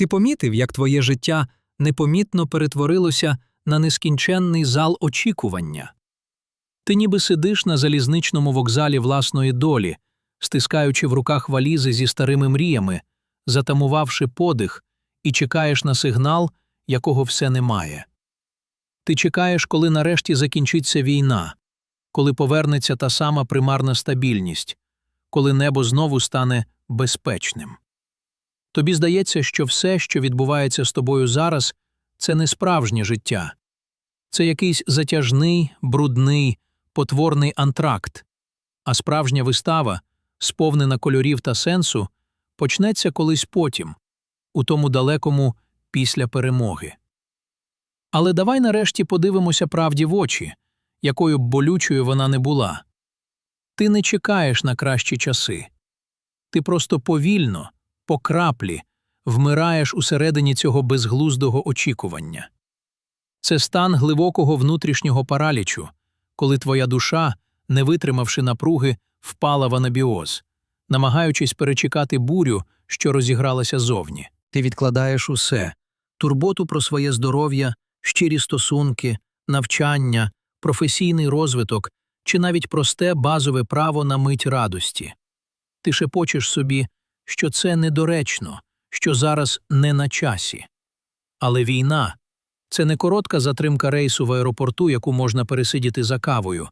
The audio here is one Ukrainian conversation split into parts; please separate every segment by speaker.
Speaker 1: Ти помітив, як твоє життя непомітно перетворилося на нескінченний зал очікування? Ти ніби сидиш на залізничному вокзалі власної долі, стискаючи в руках валізи зі старими мріями, затамувавши подих, і чекаєш на сигнал, якого все немає. Ти чекаєш, коли нарешті закінчиться війна, коли повернеться та сама примарна стабільність, коли небо знову стане безпечним. Тобі здається, що все, що відбувається з тобою зараз, це не справжнє життя, це якийсь затяжний, брудний, потворний антракт, а справжня вистава, сповнена кольорів та сенсу, почнеться колись потім, у тому далекому після перемоги. Але давай нарешті подивимося правді в очі, якою б болючою вона не була. Ти не чекаєш на кращі часи. Ти просто повільно, по краплі, вмираєш усередині цього безглуздого очікування. Це стан глибокого внутрішнього паралічу, коли твоя душа, не витримавши напруги, впала в анабіоз, намагаючись перечекати бурю, що розігралася зовні. Ти відкладаєш усе турботу про своє здоров'я, щирі стосунки, навчання, професійний розвиток чи навіть просте базове право на мить радості. Ти шепочеш собі, що це недоречно, що зараз не на часі. Але війна це не коротка затримка рейсу в аеропорту, яку можна пересидіти за кавою.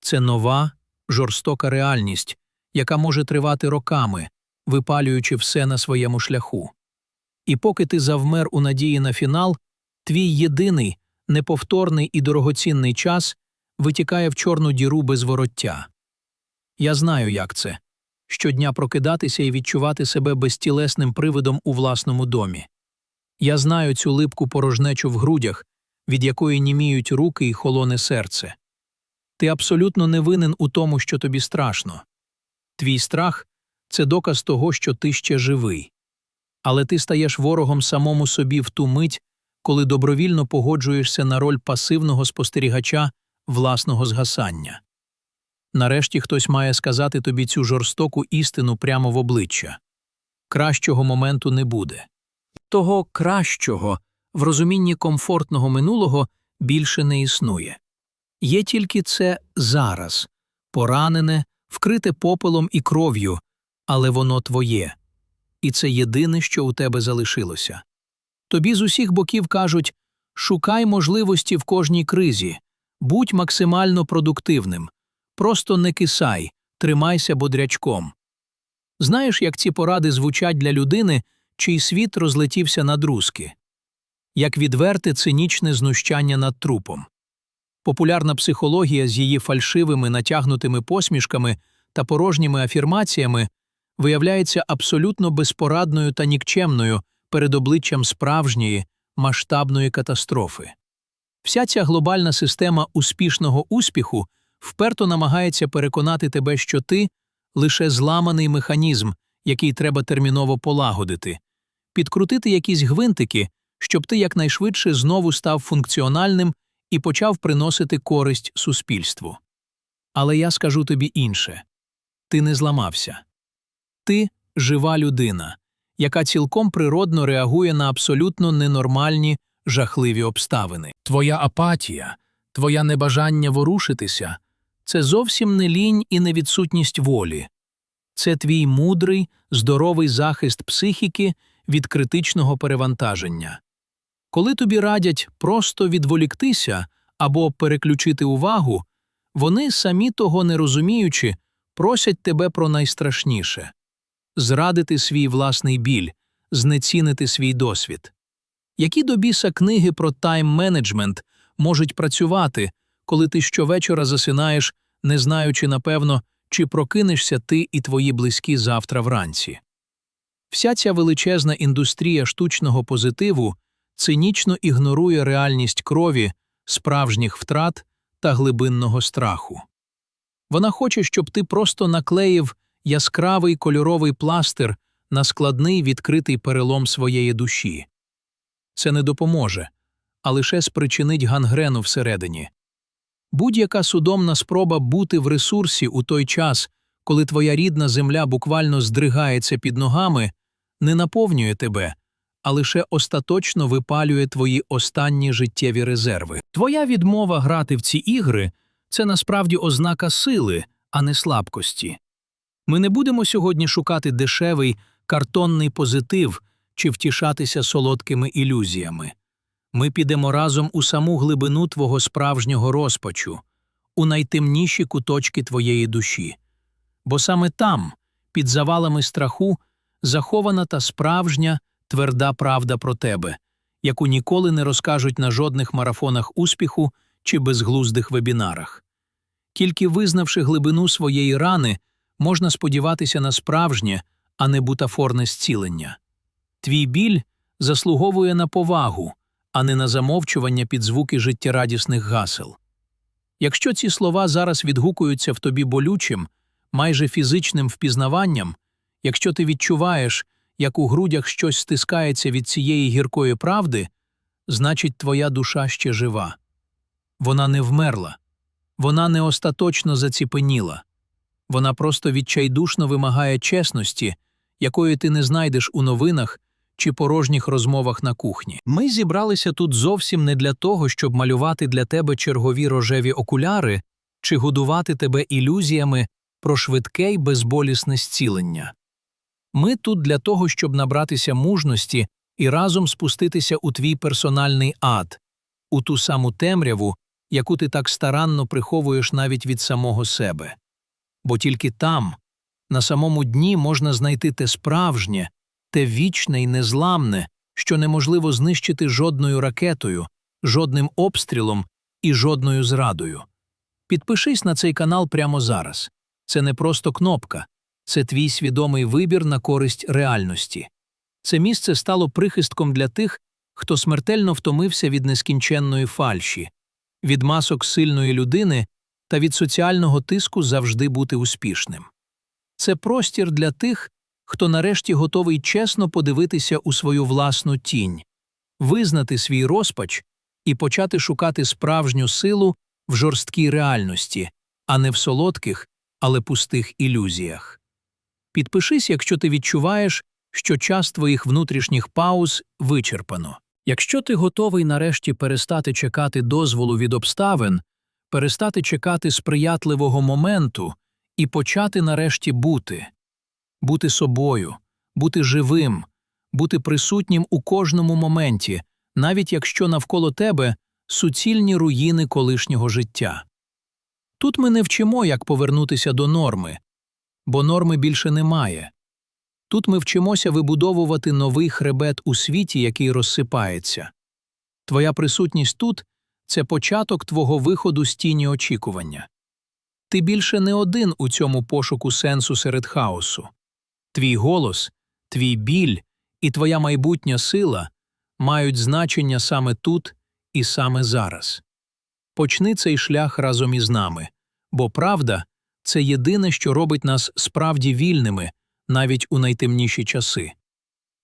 Speaker 1: Це нова, жорстока реальність, яка може тривати роками, випалюючи все на своєму шляху. І поки ти завмер у надії на фінал, твій єдиний, неповторний і дорогоцінний час витікає в чорну діру без вороття. Я знаю, як це щодня прокидатися і відчувати себе безтілесним привидом у власному домі. Я знаю цю липку порожнечу в грудях, від якої німіють руки і холоне серце. Ти абсолютно не винен у тому, що тобі страшно. Твій страх це доказ того, що ти ще живий. Але ти стаєш ворогом самому собі в ту мить, коли добровільно погоджуєшся на роль пасивного спостерігача власного згасання. Нарешті хтось має сказати тобі цю жорстоку істину прямо в обличчя кращого моменту не буде. Того кращого в розумінні комфортного минулого більше не існує. Є тільки це зараз, поранене, вкрите попелом і кров'ю, але воно твоє, і це єдине, що у тебе залишилося. Тобі з усіх боків кажуть шукай можливості в кожній кризі, будь максимально продуктивним, просто не кисай, тримайся бодрячком. Знаєш, як ці поради звучать для людини, чий світ розлетівся на друзки? Як відверте цинічне знущання над трупом. Популярна психологія з її фальшивими натягнутими посмішками та порожніми афірмаціями виявляється абсолютно безпорадною та нікчемною перед обличчям справжньої, масштабної катастрофи. Вся ця глобальна система успішного успіху вперто намагається переконати тебе, що ти лише зламаний механізм, який треба терміново полагодити, підкрутити якісь гвинтики, щоб ти якнайшвидше знову став функціональним і почав приносити користь суспільству. Але я скажу тобі інше ти не зламався. Ти жива людина, яка цілком природно реагує на абсолютно ненормальні, жахливі обставини. Твоя апатія, твоя небажання ворушитися це зовсім не лінь і не відсутність волі. Це твій мудрий, здоровий захист психіки від критичного перевантаження. Коли тобі радять просто відволіктися або переключити увагу, вони, самі того не розуміючи, просять тебе про найстрашніше зрадити свій власний біль, знецінити свій досвід. Які до біса книги про тайм-менеджмент можуть працювати, коли ти щовечора засинаєш, не знаючи, напевно, чи прокинешся ти і твої близькі завтра вранці? Вся ця величезна індустрія штучного позитиву цинічно ігнорує реальність крові, справжніх втрат та глибинного страху. Вона хоче, щоб ти просто наклеїв яскравий кольоровий пластир на складний відкритий перелом своєї душі. Це не допоможе, а лише спричинить гангрену всередині. Будь-яка судомна спроба бути в ресурсі у той час, коли твоя рідна земля буквально здригається під ногами, не наповнює тебе, а лише остаточно випалює твої останні життєві резерви. Твоя відмова грати в ці ігри це насправді ознака сили, а не слабкості. Ми не будемо сьогодні шукати дешевий картонний позитив чи втішатися солодкими ілюзіями. Ми підемо разом у саму глибину твого справжнього розпачу, у найтемніші куточки твоєї душі. Бо саме там, під завалами страху, захована та справжня, тверда правда про тебе, яку ніколи не розкажуть на жодних марафонах успіху чи безглуздих вебінарах. Тільки визнавши глибину своєї рани, можна сподіватися на справжнє, а не бутафорне зцілення. Твій біль заслуговує на повагу, а не на замовчування під звуки життєрадісних гасел. Якщо ці слова зараз відгукуються в тобі болючим, майже фізичним впізнаванням, якщо ти відчуваєш, як у грудях щось стискається від цієї гіркої правди, значить твоя душа ще жива. Вона не вмерла, вона не остаточно заціпеніла, вона просто відчайдушно вимагає чесності, якої ти не знайдеш у новинах чи порожніх розмовах на кухні. Ми зібралися тут зовсім не для того, щоб малювати для тебе чергові рожеві окуляри чи годувати тебе ілюзіями про швидке й безболісне зцілення. Ми тут для того, щоб набратися мужності і разом спуститися у твій персональний ад, у ту саму темряву, яку ти так старанно приховуєш навіть від самого себе. Бо тільки там, на самому дні, можна знайти те справжнє, те вічне і незламне, що неможливо знищити жодною ракетою, жодним обстрілом і жодною зрадою. Підпишись на цей канал прямо зараз. Це не просто кнопка, це твій свідомий вибір на користь реальності. Це місце стало прихистком для тих, хто смертельно втомився від нескінченної фальші, від масок сильної людини та від соціального тиску завжди бути успішним. Це простір для тих, хто нарешті готовий чесно подивитися у свою власну тінь, визнати свій розпач і почати шукати справжню силу в жорсткій реальності, а не в солодких, але пустих ілюзіях. Підпишись, якщо ти відчуваєш, що час твоїх внутрішніх пауз вичерпано. Якщо ти готовий нарешті перестати чекати дозволу від обставин, перестати чекати сприятливого моменту і почати нарешті бути, бути собою, бути живим, бути присутнім у кожному моменті, навіть якщо навколо тебе суцільні руїни колишнього життя. Тут ми не вчимо, як повернутися до норми, бо норми більше немає. Тут ми вчимося вибудовувати новий хребет у світі, який розсипається. Твоя присутність тут це початок твого виходу з тіні очікування. Ти більше не один у цьому пошуку сенсу серед хаосу. Твій голос, твій біль і твоя майбутня сила мають значення саме тут і саме зараз. Почни цей шлях разом із нами, бо правда це єдине, що робить нас справді вільними навіть у найтемніші часи.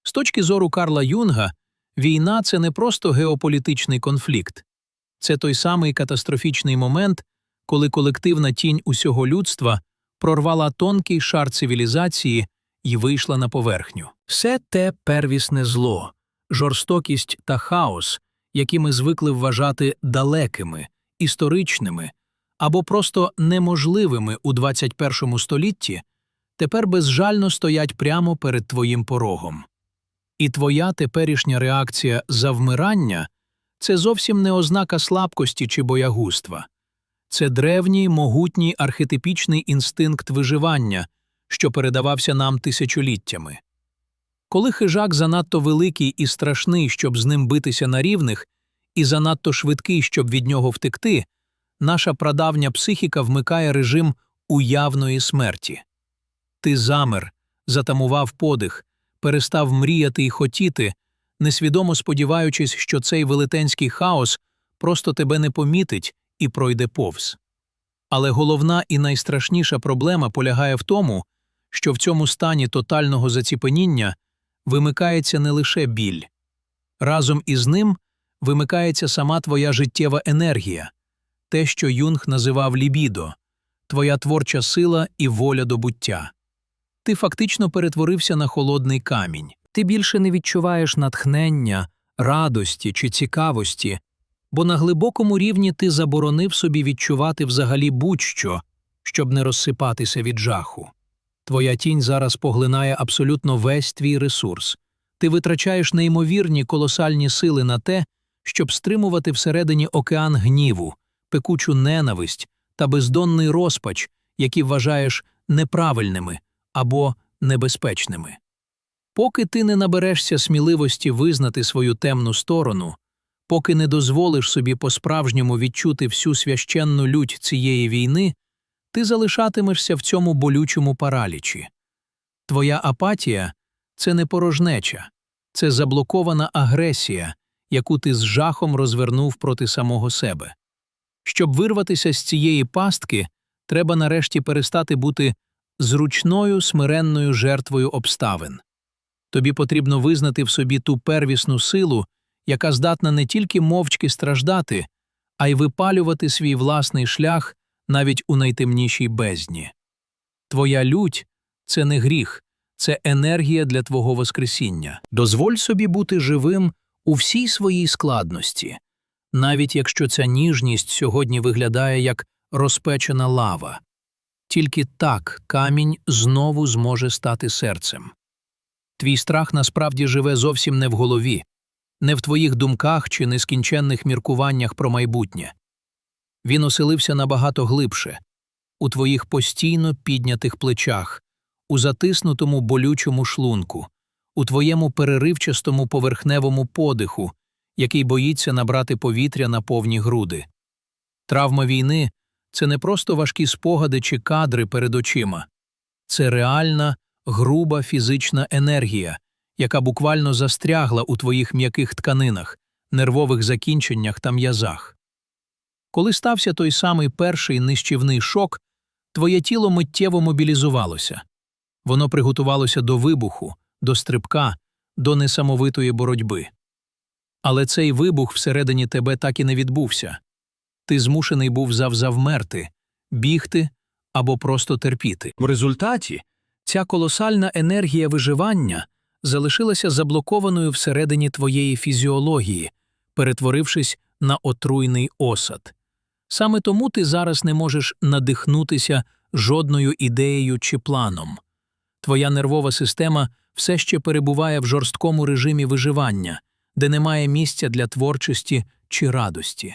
Speaker 1: З точки зору Карла Юнга, війна це не просто геополітичний конфлікт, це той самий катастрофічний момент, коли колективна тінь усього людства прорвала тонкий шар цивілізації і вийшла на поверхню. Все те первісне зло, жорстокість та хаос, які ми звикли вважати далекими, історичними або просто неможливими у 21 столітті, тепер безжально стоять прямо перед твоїм порогом. І твоя теперішня реакція завмирання це зовсім не ознака слабкості чи боягузтва. Це древній, могутній архетипічний інстинкт виживання, що передавався нам тисячоліттями. Коли хижак занадто великий і страшний, щоб з ним битися на рівних, і занадто швидкий, щоб від нього втекти, наша прадавня психіка вмикає режим уявної смерті. Ти замер, затамував подих, перестав мріяти і хотіти, несвідомо сподіваючись, що цей велетенський хаос просто тебе не помітить і пройде повз. Але головна і найстрашніша проблема полягає в тому, що в цьому стані тотального заціпеніння вимикається не лише біль. Разом із ним вимикається сама твоя життєва енергія, те, що Юнг називав лібідо, твоя творча сила і воля до буття. Ти фактично перетворився на холодний камінь. Ти більше не відчуваєш натхнення, радості чи цікавості, бо на глибокому рівні ти заборонив собі відчувати взагалі будь-що, щоб не розсипатися від жаху. Твоя тінь зараз поглинає абсолютно весь твій ресурс. Ти витрачаєш неймовірні колосальні сили на те, щоб стримувати всередині океан гніву, пекучу ненависть та бездонний розпач, які вважаєш неправильними або небезпечними. Поки ти не наберешся сміливості визнати свою темну сторону, поки не дозволиш собі по-справжньому відчути всю священну лють цієї війни, ти залишатимешся в цьому болючому паралічі. Твоя апатія це не порожнеча, це заблокована агресія, яку ти з жахом розвернув проти самого себе. Щоб вирватися з цієї пастки, треба нарешті перестати бути зручною смиренною жертвою обставин. Тобі потрібно визнати в собі ту первісну силу, яка здатна не тільки мовчки страждати, а й випалювати свій власний шлях навіть у найтемнішій бездні. Твоя лють це не гріх, це енергія для твого воскресіння. Дозволь собі бути живим у всій своїй складності, навіть якщо ця ніжність сьогодні виглядає як розпечена лава. Тільки так камінь знову зможе стати серцем. Твій страх насправді живе зовсім не в голові, не в твоїх думках чи нескінченних міркуваннях про майбутнє. Він оселився набагато глибше, у твоїх постійно піднятих плечах, у затиснутому болючому шлунку, у твоєму переривчастому поверхневому подиху, який боїться набрати повітря на повні груди. Травма війни це не просто важкі спогади чи кадри перед очима, це реальна, груба фізична енергія, яка буквально застрягла у твоїх м'яких тканинах, нервових закінченнях та м'язах. Коли стався той самий перший нищівний шок, твоє тіло миттєво мобілізувалося. Воно приготувалося до вибуху, до стрибка, до несамовитої боротьби. Але цей вибух всередині тебе так і не відбувся. Ти змушений був завзавмерти, бігти або просто терпіти. В результаті ця колосальна енергія виживання залишилася заблокованою всередині твоєї фізіології, перетворившись на отруйний осад. Саме тому ти зараз не можеш надихнутися жодною ідеєю чи планом. Твоя нервова система все ще перебуває в жорсткому режимі виживання, де немає місця для творчості чи радості.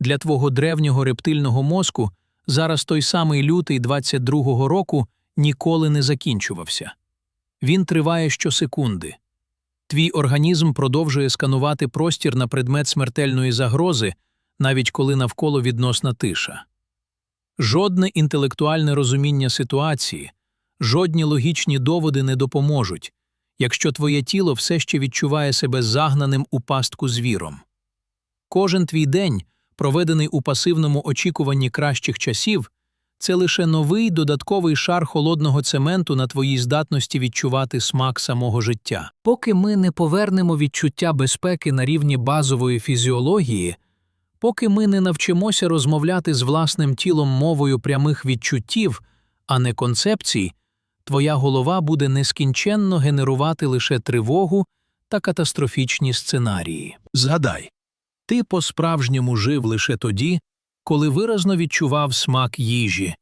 Speaker 1: Для твого древнього рептильного мозку зараз той самий лютий 22-го року ніколи не закінчувався. Він триває щосекунди. Твій організм продовжує сканувати простір на предмет смертельної загрози, навіть коли навколо відносна тиша. Жодне інтелектуальне розуміння ситуації, жодні логічні доводи не допоможуть, якщо твоє тіло все ще відчуває себе загнаним у пастку звіром. Кожен твій день, проведений у пасивному очікуванні кращих часів, це лише новий додатковий шар холодного цементу на твоїй здатності відчувати смак самого життя. Поки ми не повернемо відчуття безпеки на рівні базової фізіології, поки ми не навчимося розмовляти з власним тілом мовою прямих відчуттів, а не концепцій, твоя голова буде нескінченно генерувати лише тривогу та катастрофічні сценарії. Згадай, ти по-справжньому жив лише тоді, коли виразно відчував смак їжі,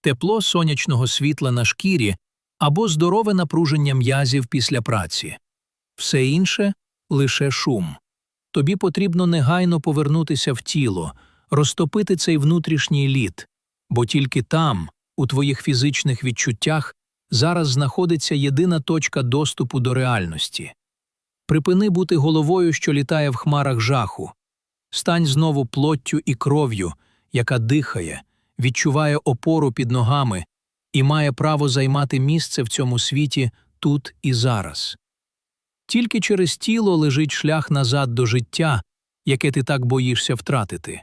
Speaker 1: тепло сонячного світла на шкірі або здорове напруження м'язів після праці. Все інше лише шум. Тобі потрібно негайно повернутися в тіло, розтопити цей внутрішній лід, бо тільки там, у твоїх фізичних відчуттях, зараз знаходиться єдина точка доступу до реальності. Припини бути головою, що літає в хмарах жаху. Стань знову плоттю і кров'ю, яка дихає, відчуває опору під ногами і має право займати місце в цьому світі тут і зараз. Тільки через тіло лежить шлях назад до життя, яке ти так боїшся втратити.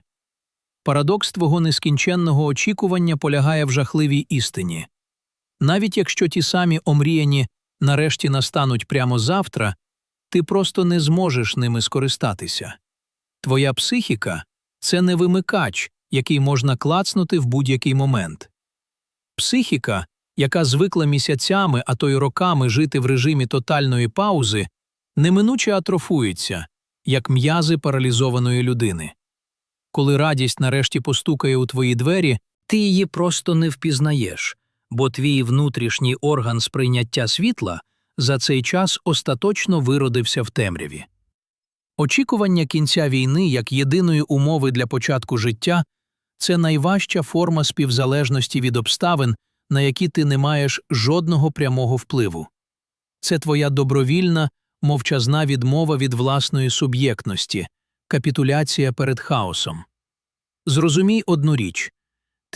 Speaker 1: Парадокс твого нескінченного очікування полягає в жахливій істині. Навіть якщо ті самі омріяні нарешті настануть прямо завтра, ти просто не зможеш ними скористатися. Твоя психіка це не вимикач, який можна клацнути в будь-який момент. Психіка яка звикла місяцями, а то й роками жити в режимі тотальної паузи, неминуче атрофується, як м'язи паралізованої людини. Коли радість нарешті постукає у твої двері, ти її просто не впізнаєш, бо твій внутрішній орган сприйняття світла за цей час остаточно виродився в темряві. Очікування кінця війни як єдиної умови для початку життя це найважча форма співзалежності від обставин, на які ти не маєш жодного прямого впливу. Це твоя добровільна, мовчазна відмова від власної суб'єктності, капітуляція перед хаосом. Зрозумій одну річ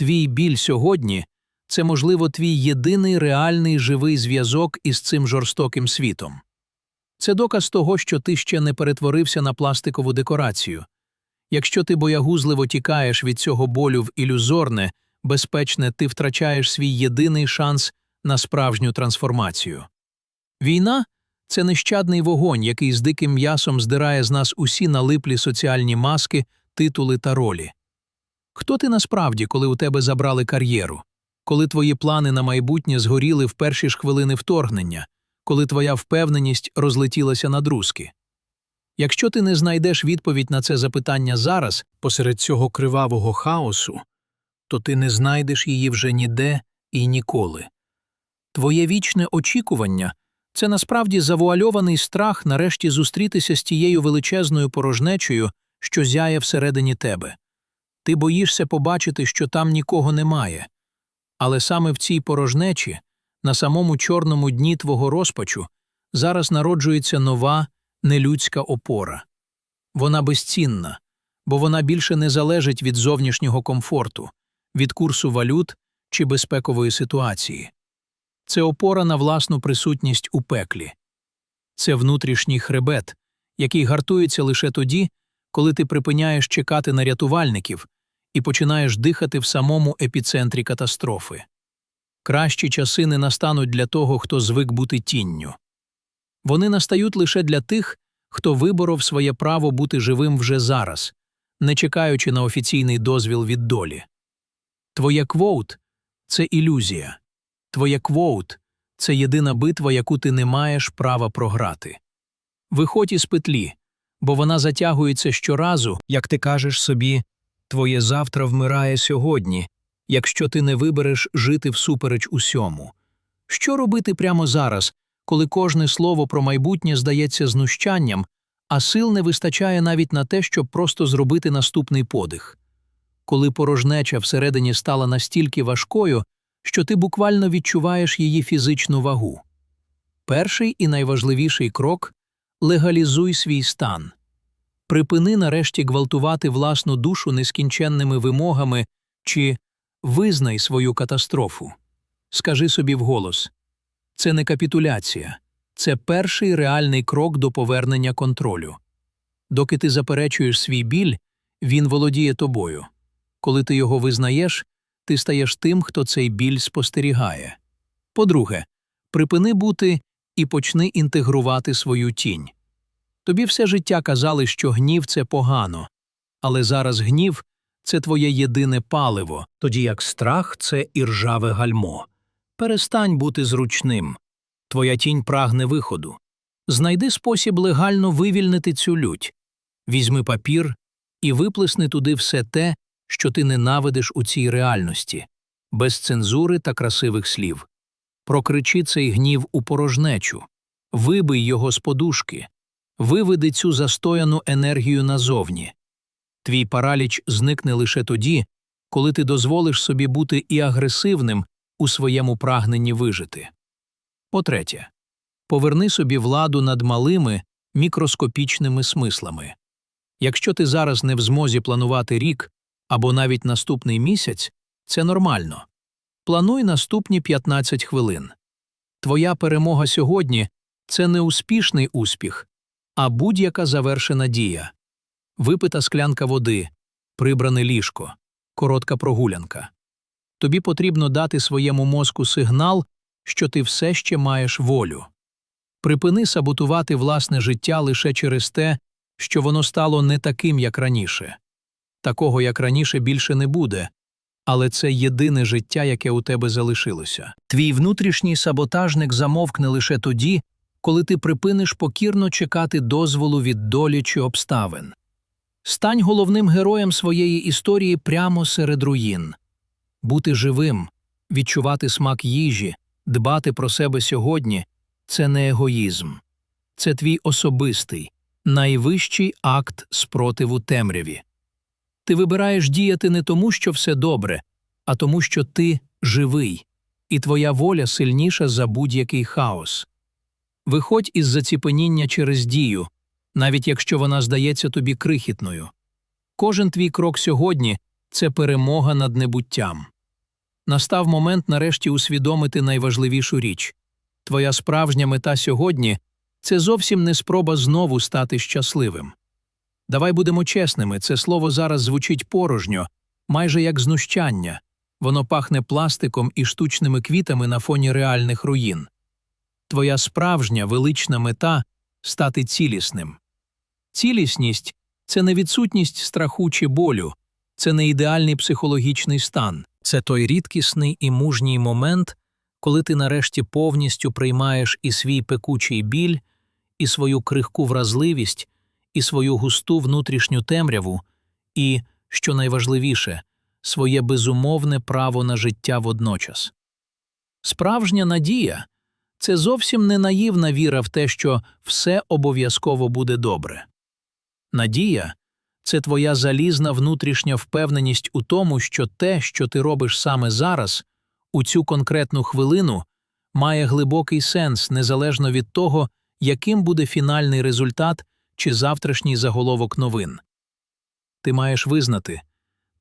Speaker 1: твій біль сьогодні це, можливо, твій єдиний реальний живий зв'язок із цим жорстоким світом. Це доказ того, що ти ще не перетворився на пластикову декорацію. Якщо ти боягузливо тікаєш від цього болю в ілюзорне, безпечне, ти втрачаєш свій єдиний шанс на справжню трансформацію. Війна це нещадний вогонь, який з диким м'ясом здирає з нас усі налиплі соціальні маски, титули та ролі. Хто ти насправді, коли у тебе забрали кар'єру, коли твої плани на майбутнє згоріли в перші ж хвилини вторгнення, коли твоя впевненість розлетілася на друзки? Якщо ти не знайдеш відповідь на це запитання зараз, посеред цього кривавого хаосу, то ти не знайдеш її вже ніде і ніколи. Твоє вічне очікування це насправді завуальований страх нарешті зустрітися з тією величезною порожнечею, що зяє всередині тебе. Ти боїшся побачити, що там нікого немає. Але саме в цій порожнечі, на самому чорному дні твого розпачу, зараз народжується нова, нелюдська опора. Вона безцінна, бо вона більше не залежить від зовнішнього комфорту, від курсу валют чи безпекової ситуації. Це опора на власну присутність у пеклі. Це внутрішній хребет, який гартується лише тоді, коли ти припиняєш чекати на рятувальників і починаєш дихати в самому епіцентрі катастрофи. Кращі часи не настануть для того, хто звик бути тінню. Вони настають лише для тих, хто виборов своє право бути живим вже зараз, не чекаючи на офіційний дозвіл від долі. Твоє квоут це ілюзія. Твоє квоут це єдина битва, яку ти не маєш права програти. Виходь із петлі, бо вона затягується щоразу, як ти кажеш собі, твоє завтра вмирає сьогодні, якщо ти не вибереш жити всупереч усьому. Що робити прямо зараз, коли кожне слово про майбутнє здається знущанням, а сил не вистачає навіть на те, щоб просто зробити наступний подих? Коли порожнеча всередині стала настільки важкою, що ти буквально відчуваєш її фізичну вагу. Перший і найважливіший крок легалізуй свій стан. Припини нарешті гвалтувати власну душу нескінченними вимогами чи визнай свою катастрофу. Скажи собі вголос це не капітуляція, це перший реальний крок до повернення контролю. Доки ти заперечуєш свій біль, він володіє тобою. Коли ти його визнаєш, ти стаєш тим, хто цей біль спостерігає. По-друге, припини бути і почни інтегрувати свою тінь. Тобі все життя казали, що гнів це погано, але зараз гнів це твоє єдине паливо, тоді як страх це іржаве гальмо. Перестань бути зручним. Твоя тінь прагне виходу. Знайди спосіб легально вивільнити цю лють. Візьми папір і виплесни туди все те, що ти ненавидиш у цій реальності, без цензури та красивих слів. Прокричи цей гнів у порожнечу, вибий його з подушки, виведи цю застояну енергію назовні. Твій параліч зникне лише тоді, коли ти дозволиш собі бути і агресивним у своєму прагненні вижити. По-третє, поверни собі владу над малими мікроскопічними смислами. Якщо ти зараз не в змозі планувати рік або навіть наступний місяць, це нормально. Плануй наступні 15 хвилин. Твоя перемога сьогодні це не успішний успіх, а будь-яка завершена дія. Випита склянка води, прибране ліжко, коротка прогулянка. Тобі потрібно дати своєму мозку сигнал, що ти все ще маєш волю. Припини саботувати власне життя лише через те, що воно стало не таким, як раніше. Такого, як раніше, більше не буде, але це єдине життя, яке у тебе залишилося. Твій внутрішній саботажник замовкне лише тоді, коли ти припиниш покірно чекати дозволу від долі чи обставин. Стань головним героєм своєї історії прямо серед руїн. Бути живим, відчувати смак їжі, дбати про себе сьогодні це не егоїзм, це твій особистий, найвищий акт спротиву темряві. Ти вибираєш діяти не тому, що все добре, а тому, що ти живий, і твоя воля сильніша за будь-який хаос. Виходь із заціпеніння через дію, навіть якщо вона здається тобі крихітною. Кожен твій крок сьогодні це перемога над небуттям. Настав момент нарешті усвідомити найважливішу річ твоя справжня мета сьогодні це зовсім не спроба знову стати щасливим. Давай будемо чесними, це слово зараз звучить порожньо, майже як знущання, воно пахне пластиком і штучними квітами на фоні реальних руїн. Твоя справжня велична мета стати цілісним. Цілісність це не відсутність страху чи болю, це не ідеальний психологічний стан, це той рідкісний і мужній момент, коли ти нарешті повністю приймаєш і свій пекучий біль, і свою крихку вразливість, і свою густу внутрішню темряву, і, що найважливіше, своє безумовне право на життя водночас. Справжня надія це зовсім не наївна віра в те, що все обов'язково буде добре. Надія це твоя залізна внутрішня впевненість у тому, що те, що ти робиш саме зараз, у цю конкретну хвилину, має глибокий сенс незалежно від того, яким буде фінальний результат чи завтрашній заголовок новин. Ти маєш визнати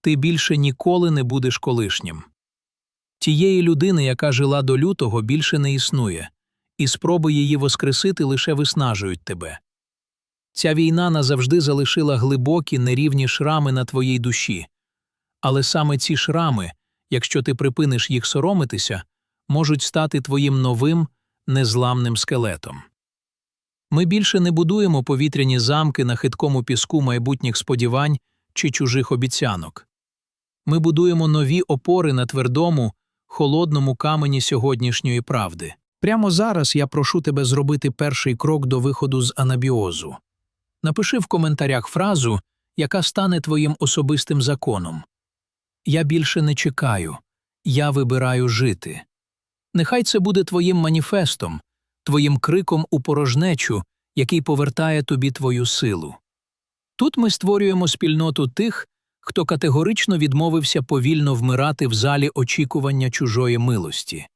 Speaker 1: ти більше ніколи не будеш колишнім. Тієї людини, яка жила до лютого, більше не існує, і спроби її воскресити лише виснажують тебе. Ця війна назавжди залишила глибокі нерівні шрами на твоїй душі, але саме ці шрами, якщо ти припиниш їх соромитися, можуть стати твоїм новим незламним скелетом. Ми більше не будуємо повітряні замки на хиткому піску майбутніх сподівань чи чужих обіцянок. Ми будуємо нові опори на твердому, холодному камені сьогоднішньої правди. Прямо зараз я прошу тебе зробити перший крок до виходу з анабіозу. Напиши в коментарях фразу, яка стане твоїм особистим законом. Я більше не чекаю, я вибираю жити. Нехай це буде твоїм маніфестом, твоїм криком у порожнечу, який повертає тобі твою силу. Тут ми створюємо спільноту тих, хто категорично відмовився повільно вмирати в залі очікування чужої милості.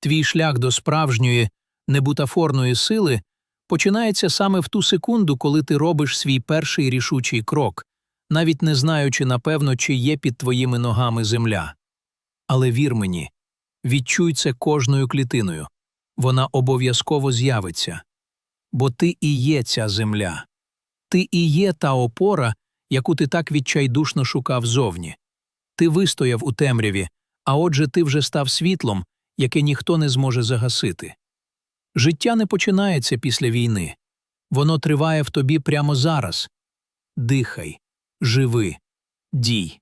Speaker 1: Твій шлях до справжньої, небутафорної сили починається саме в ту секунду, коли ти робиш свій перший рішучий крок, навіть не знаючи напевно, чи є під твоїми ногами земля. Але вір мені, відчуй це кожною клітиною вона обов'язково з'явиться. Бо ти і є ця земля, ти і є та опора, яку ти так відчайдушно шукав зовні. Ти вистояв у темряві, а отже ти вже став світлом, яке ніхто не зможе загасити. Життя не починається після війни, воно триває в тобі прямо зараз. Дихай, живи, дій.